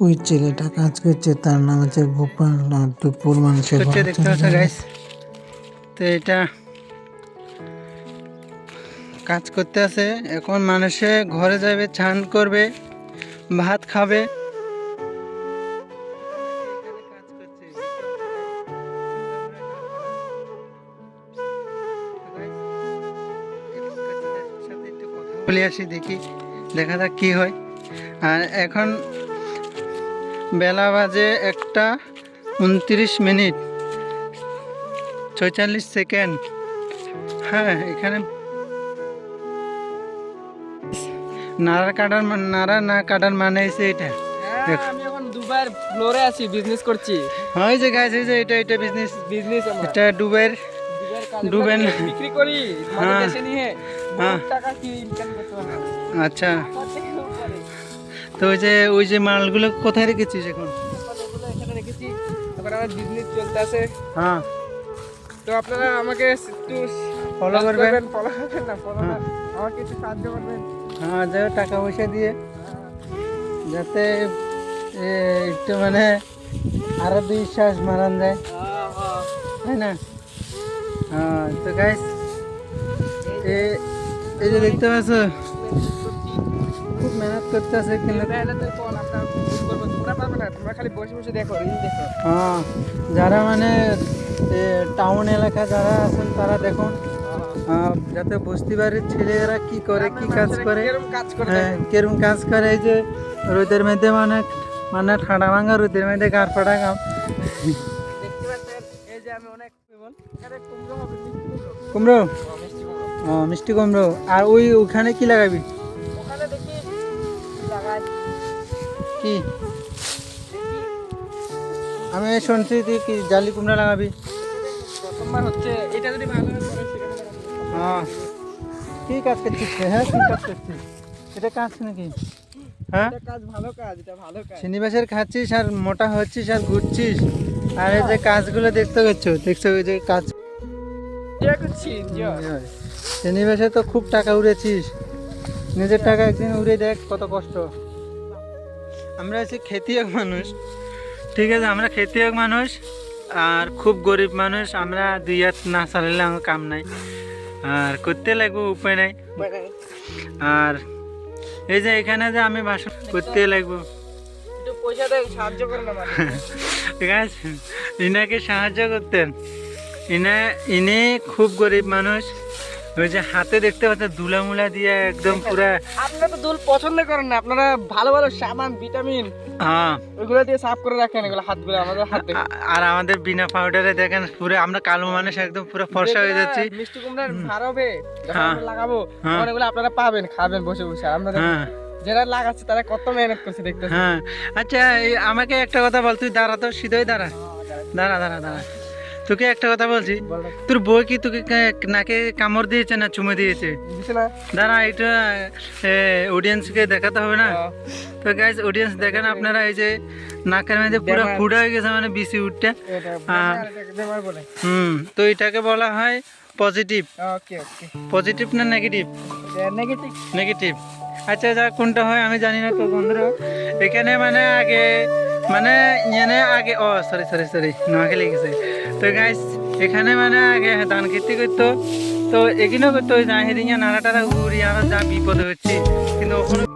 ওই ছেলেটা কাজ করছে তার নাম হচ্ছে গোপাল না টুপুর মানুষের দেখতে পাচ্ছ গাইস তো এটা কাজ করতে আছে এখন মানুষে ঘরে যাবে চান করবে ভাত খাবে। বলে আসি দেখি দেখা যাক কি হয়। আর এখন বেলা বাজে একটা উনত্রিশ মিনিট ছয়চল্লিশ সেকেন্ড হ্যাঁ এখানে নাড়া কাটার মান- নাড়া না কাটার মানে হচ্ছে এটা হ্যাঁ, আমি এখন ফ্লোরে আছি বিজনেস করছি হয় যে গাছ এই যে এটা এটা বিজনেস বিজনেস এটা ডুবের ডুবেন। বিক্রি করি হ্যাঁ। দেশে নিয়ে হ্যাঁ। টাকা কি ইনকাম করতে পারব আচ্ছা। তো ওই যে ওই যে মালগুলো কোথায় রেখেছিস এখন? এখন রেখেছি। এবার আমার বিজনেস চলতে আছে। হ্যাঁ। তো আপনারা আমাকে একটু Follow করবেন। ফলো করবেন না ফলো হ্যাঁ। আমাকে একটু সাহায্য করবেন। হ্যাঁ যাও টাকা পয়সা দিয়ে। যাতে একটু মানে আরও দুই শ্বাস মারান যায়। তাই না? হ্যাঁ তো গাইস এই যে দেখতে পাচ্ছ? খুব মেহনত করতে আছে কিন্তু হ্যাঁ যারা মানে টাউন এলাকা যারা আছেন তারা দেখুন যাতে বস্তি বাড়ির ছেলেরা কি করে কি কাজ করে। কিরম কাজ করে হ্যাঁ দেখো। কাজ করে এই যে রোদের মধ্যে মানে মানে ঠান্ডা ভাঙা রোদের মধ্যে গাড় ফাটা অনেক কুমড়ো। ও মিষ্টি কুমড়ো। আর ওই ওখানে কি লাগাবি? কি? আমি শুনছি তুই কি জালি কুমড়া লাগাবি? প্রথমবার হচ্ছে এটা যদি ভালো হয় কি কাজ করছিস হ্যাঁ। কি কাজ করছিস এটা কাজ নাকি? হ্যাঁ? কাজ ভালো কাজ এটা ভালো কাজ। শ্রীনিবাসের খাচ্ছিস আর মোটা হচ্ছিস আর ঘুরছিস। আর এই যে কাজগুলো দেখতে পাচ্ছ দেখছ ওই যে কাজ? এনজয় করছি এনজয় তো খুব টাকা উড়েছিস। নিজের টাকা একদিন উড়ে দেখ কত কষ্ট। আমরা হচ্ছে খেতিয়ক মানুষ। ঠিক আছে আমরা খেতিয়ক মানুষ আর খুব গরিব মানুষ আমরা দুই হাত না চালালে আমার কাম নাই। আর করতে লাগবো উপায় নাই। আর এই যে এখানে যে আমি বাসন করতে লাগবো। একটু সাহায্য করেন ঠিক আছে ইনাকে সাহায্য করতেন। ইনা ইনি খুব গরিব মানুষ। ওই যে হাতে দেখতে পাচ্ছেন দুলামুলা দিয়ে একদম পুরা আপনারা তো দুল পছন্দ করেন না আপনারা ভালো ভালো সাবান ভিটামিন হ্যাঁ। ওইগুলো দিয়ে সাফ করে রাখেন এগুলো হাতগুলো আমাদের হাত আর আমাদের বিনা পাউডারে দেখেন পুরো আমরা কালো মানুষ একদম পুরো ফর্সা হয়ে যাচ্ছি। মিষ্টি কুমড়ার ভার হবে হ্যাঁ। লাগাবো হ্যাঁ। আপনারা পাবেন খাবেন বসে বসে। আমরা হ্যাঁ। যারা লাগাচ্ছে তারা কত মেহনত করছে দেখতেছি হ্যাঁ। আচ্ছা আমাকে একটা কথা বল তুই দাঁড়া তো সিধই দাঁড়া। দাঁড়া দাঁড়া দাঁড়া। তোকে একটা কথা বলছি তোর বই কি তোকে নাকে কামড় দিয়েছে না চুমে দিয়েছে? দাঁড়া এটা অডিয়েন্সকে দেখাতে হবে না? হ্যাঁ। তো গাইজ অডিয়েন্স দেখেন আপনারা এই যে নাকের মধ্যে পুরো। ফুড়া হয়ে গেছে মানে বিসি বলে হুম তো এটাকে বলা হয় পজিটিভ পজিটিভ না নেগেটিভ নেগেটিভ নেগেটিভ আচ্ছা যা কোনটা হয় আমি জানি না তো বন্ধুরা। এখানে মানে আগে মানে এখানে আগে ও সরি সরি সরি নোয়াখালী গেছে। তো গাইস এখানে মানে আগে ধান খেতে করতো, তো এগুলো করতো না জাহিরিয়া নাড়া টাড়া উড়ি আরও যা বিপদ হচ্ছে, কিন্তু ওখানে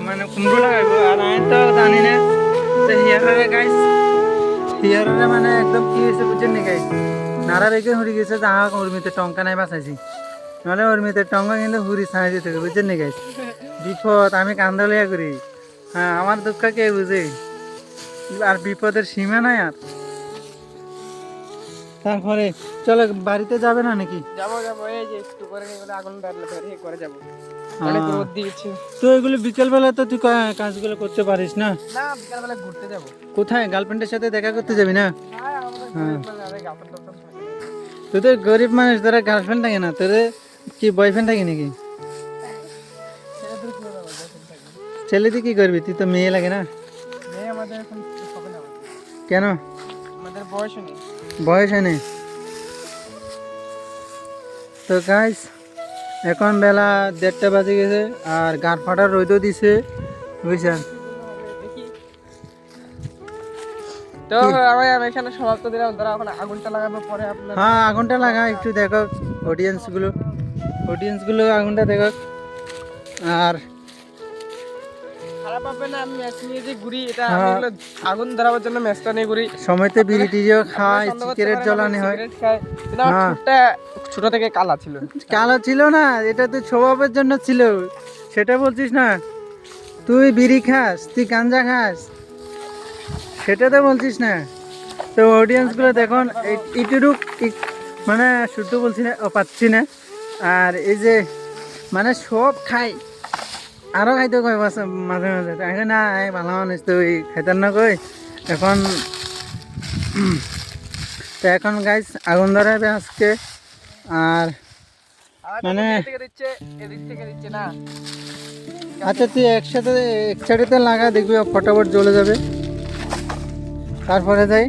মানে কুমড়ো লাগাইবো আর আমি তো জানি না তো হিয়ারে গাইস হিয়ারে মানে একদম কি হয়েছে বুঝছেন নি গাইস নারা রেখে হরি গেছে যা উর্মিতে টঙ্কা নাই বাঁচাইছি নাহলে উর্মিতে টঙ্কা কিন্তু হুরি ছাই দিতে হবে, বুঝছেন নি গাইস বিপদ আমি কান্দালিয়া করি হ্যাঁ আমার দুঃখ কে বুঝে আর বিপদের সীমা নাই আর তারপরে চলো বাড়িতে যাবে না নাকি? যাব যাব। এই যে একটু করে নিয়ে আগুন ডাললে ধরে করে যাব। অনেক হ্যাঁ। রোদ দিয়েছে। তো এগুলো বিকেলবেলা তো তুই কাজগুলো করতে পারিস না? না বিকালবেলা ঘুরতে যাব। কোথায়? গার্লফ্রেন্ডের সাথে দেখা করতে যাবি না? হ্যাঁ আমাদের হ্যাঁ। গরিব মানুষ, না। তোদের গরিব মানুষ তোরা গার্লফ্রেন্ড থাকে না? তোদের কি বয়ফ্রেন্ড থাকে নাকি? থাকে? ছেলেদের কি করবি? তুই তো মেয়ে লাগে না? মেয়ে আমাদের এখন। কেন? আমাদের বয়স নেই। বয়স নেই তো গাইস এখন বেলা দেড়টা বাজে গেছে আর গাঁট ফাটার রোদও দিছে বুঝছেন? তো আমি আমি এখানে সমাপ্ত দিলাম। ধরো এখন আগুনটা লাগাবো পরে আপনার হ্যাঁ আগুনটা লাগা একটু দেখো অডিয়েন্সগুলো অডিয়েন্সগুলো আগুনটা দেখো। আর খারাপ হবে না আমি ম্যাচ নিয়ে যে ঘুরি। এটা আমি হ্যাঁ। এগুলো আগুন ধরাবার জন্য ম্যাচটা নিয়ে ঘুরি। সময়তে বিড়ি খায় সিগারেট জ্বালানি হয়। হ্যাঁ। ছোট থেকে কালা ছিল। কালো ছিল না এটা তো স্বভাবের জন্য ছিল। সেটা বলছিস না? তুই বিড়ি খাস তুই গাঞ্জা খাস সেটা তো বলছিস না। তো অডিয়েন্সগুলো দেখুন ইটুডুক মানে শুদ্ধ বলছি না ও পাচ্ছি না। আর এই যে মানে সব খাই আরও খাইতে কয় বাস মাঝে মাঝে তাই না এই ভালো মানুষ তো ওই খাইতার না কই এখন তো এখন গাইস আগুন ধরাবে আজকে আর মানে- আচ্ছা তুই একসাথে এক সাইডেতে লাগা দেখবি ফটাফট জ্বলে যাবে। তারপরে যাই।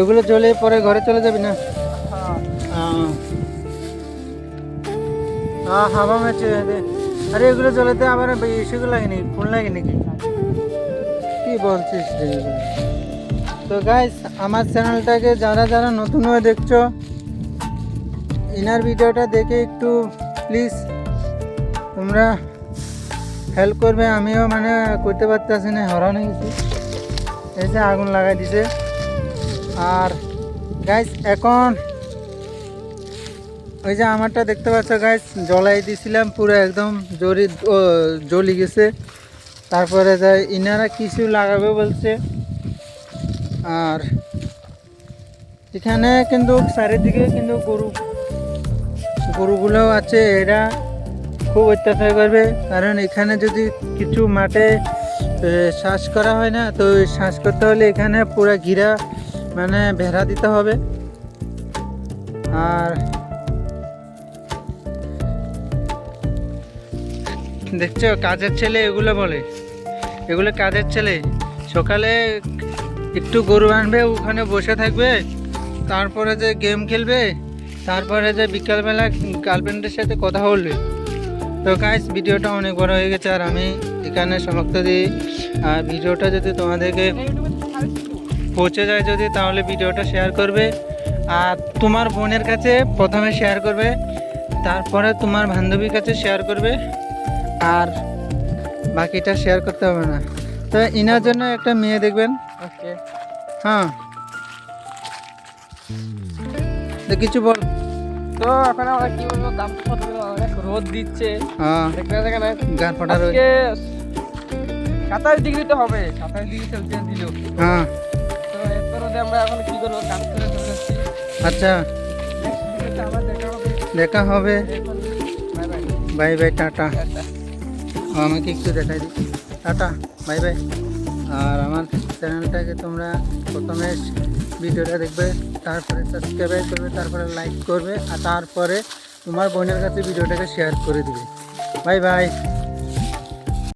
এগুলো জ্বলে পরে ঘরে চলে যাবি না? হ্যাঁ। হাওয়া মেচে। আরে এগুলো জ্বলেতে আবার ইসেগুলো লাগে নাকি ফুল লাগে নাকি? কি বলছিস তো গাইস আমার চ্যানেলটাকে যারা যারা নতুন হয়ে দেখছ, ইনার ভিডিওটা দেখে একটু প্লিজ তোমরা হেল্প করবে, আমিও মানে করতে পারতেছি না হরান গেছি। এসে আগুন লাগাই দিছে। আর গাইস এখন ওই যে আমারটা দেখতে পাচ্ছ গাইস জ্বলাই দিছিলাম, পুরো একদম জরি জ্বলি গেছে। তারপরে যাই ইনারা কিছু লাগাবে বলছে। আর এখানে কিন্তু চারিদিকে কিন্তু গরু গরুগুলোও আছে। এরা খুব অত্যাচার করবে। কারণ এখানে যদি কিছু মাঠে শ্বাস করা হয় না, তো শ্বাস করতে হলে এখানে পুরো ঘিরা মানে ভেড়া দিতে হবে। আর দেখছ, কাজের ছেলে এগুলো বলে। এগুলো কাজের ছেলে। সকালে একটু গরু আনবে, ওখানে বসে থাকবে, তারপরে যে গেম খেলবে, তারপরে যে বিকালবেলা গার্লফ্রেন্ডের সাথে কথা বলবে। তো গাইস ভিডিওটা অনেক বড় হয়ে গেছে, আর আমি এখানে সমাপ্ত দিই আর ভিডিওটা যদি তোমাদেরকে পৌঁছে যায় যদি, তাহলে ভিডিওটা শেয়ার করবে। আর তোমার বোনের কাছে প্রথমে শেয়ার করবে, তারপরে তোমার বান্ধবীর কাছে শেয়ার করবে। আর বাকিটা শেয়ার করতে হবে না। তো ইনার জন্য একটা মেয়ে দেখবেন। ওকে হ্যাঁ। তো কিছু বল। তো এখন আমরা কি বলব দাম অনেক রোদ দিচ্ছে। হ্যাঁ। দেখতে দেখেন গান ওই- আজকে সাতাশ ডিগ্রি তো হবে। সাতাশ ডিগ্রি সেলসিয়াস দিল। হ্যাঁ। তো এত রোদে আমরা এখন কি করব? কাজ করে চলে যাচ্ছি। আচ্ছা। দেখা হবে। দেখা হবে। Bye bye tata. আমাকে একটু দেখাই দিই। Tata, bye bye. আর আমার চ্যানেলটাকে তোমরা প্রথমে ভিডিওটা দেখবে, তারপরে সাবস্ক্রাইব করবে, তারপরে লাইক করবে, আর তারপরে তোমার বোনের কাছে ভিডিওটাকে শেয়ার করে দিবে। Bye bye.